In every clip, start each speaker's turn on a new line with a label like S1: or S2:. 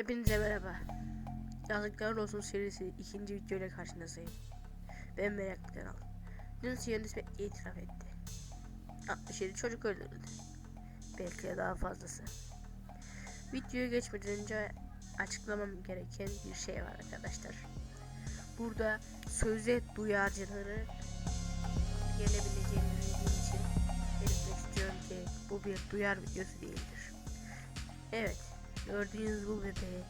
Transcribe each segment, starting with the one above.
S1: Hepinize merhaba. Yazıklar olsun serisi ikinci video ile karşınızdayım. Ben meraklı kanal. Dün Siyonisme itiraf etti. 67 çocuk öldürüldü. Belki de daha fazlası. Videoya geçmeden önce açıklamam gereken bir şey var arkadaşlar. Burada söze duyarcıları gelebileceğini bildiğim için belirtmek istiyorum ki bu bir duyar videosu değildir. Evet, gördüğünüz bu bebeği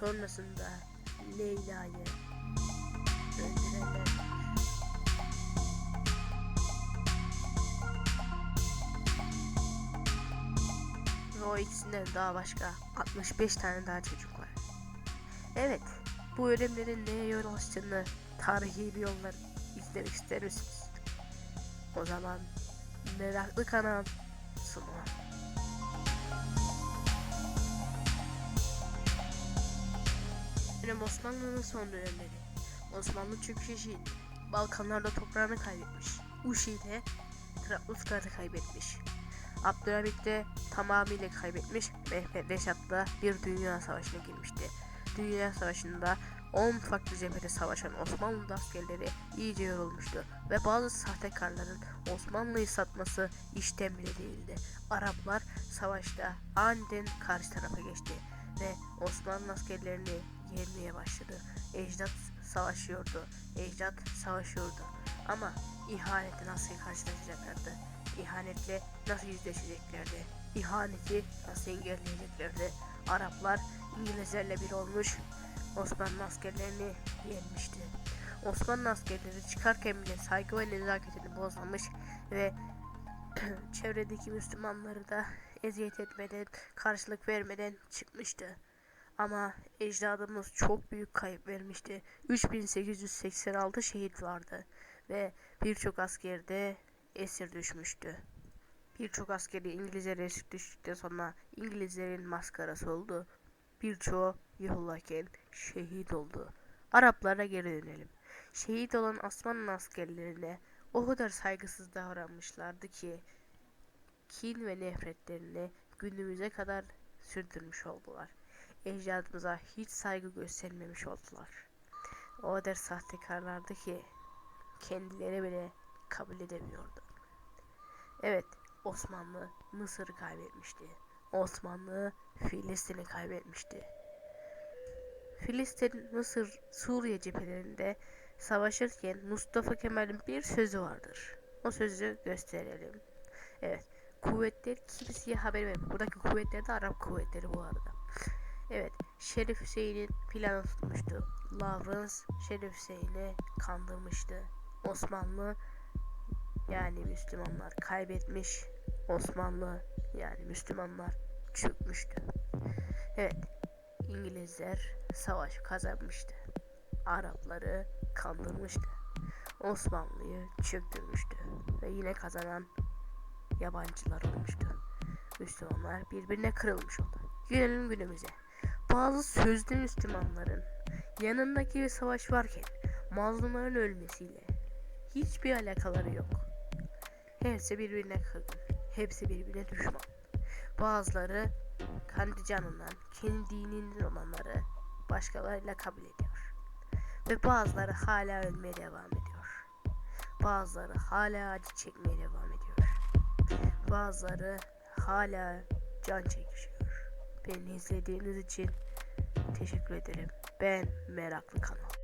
S1: sonrasında Leyla'yı öldürenler. Ve o ikisinden daha başka 65 tane daha çocuk var. Evet, bu ölümlerin neye yol açtığını tarihi bir yollar izlemek ister misiniz? O zaman meraklı kanal sunar. Dönem Osmanlı'nın son dönemleri. Osmanlı çöküşü Balkanlarda toprağını kaybetmiş. Uşi'de Trablusgarp'ı kaybetmiş. Abdülhamit de tamamıyla kaybetmiş. Mehmet Reşat'la bir dünya savaşına girmişti. Dünya savaşında 10 farklı cephede savaşan Osmanlı askerleri iyice yorulmuştu ve bazı sahtekarların Osmanlı'yı satması işten bile değildi. Araplar savaşta aniden karşı tarafa geçti ve Osmanlı askerlerini yenmeye başladı. Ecdat savaşıyordu. Ecdat savaşıyordu. Ama ihanetle nasıl karşılaşacaklardı? İhanetle nasıl yüzleşeceklerdi? İhaneti nasıl engelleyeceklerdi? Araplar İngilizlerle bir olmuş Osmanlı askerlerini yenmişti. Osmanlı askerleri çıkarken bile saygı ve nezaketini bozmamış ve çevredeki Müslümanları da eziyet etmeden, karşılık vermeden çıkmıştı. Ama ecdadımız çok büyük kayıp vermişti. 3886 şehit vardı ve birçok asker de esir düşmüştü. Birçok askeri İngilizlere esir düştükten sonra İngilizlerin maskarası oldu. Birçoğu yollarken şehit oldu. Araplara geri dönelim. Şehit olan Osmanlı askerlerine o kadar saygısız davranmışlardı ki kin ve nefretlerini günümüze kadar sürdürmüş oldular. Ecdadımıza hiç saygı göstermemiş oldular. O kadar sahtekarlardı ki kendileri bile kabul edemiyordu. Evet, Osmanlı Mısır'ı kaybetmişti. Osmanlı Filistin'i kaybetmişti. Filistin, Mısır, Suriye cephelerinde savaşırken Mustafa Kemal'in bir sözü vardır. O sözü gösterelim. Evet, kuvvetler kimseye haber vermiyor. Buradaki kuvvetler de Arap kuvvetleri bu arada. Evet, Şerif Hüseyin'in planı tutmuştu. Lawrence Şerif Hüseyin'i kandırmıştı. Osmanlı yani Müslümanlar kaybetmiş. Osmanlı yani Müslümanlar çökmüştü. Evet, İngilizler savaş kazanmıştı. Arapları kandırmıştı. Osmanlı'yı çöktürmüştü ve yine kazanan yabancılar olmuştu. Müslümanlar birbirine kırılmış oldu. Gelelim günümüze. Bazı sözde Müslümanların yanındaki bir savaş varken mazlumların ölmesiyle hiçbir alakaları yok. Hepsi birbirine kırgın. Hepsi birbirine düşman. Bazıları kendi canından, kendi dininden olanları başkalarıyla kabul ediyor. Ve bazıları hala ölmeye devam ediyor. Bazıları hala acı çekmeye devam ediyor. Bazıları hala can çekişiyor. Beni izlediğiniz için teşekkür ederim. Ben Meraklı Kanal.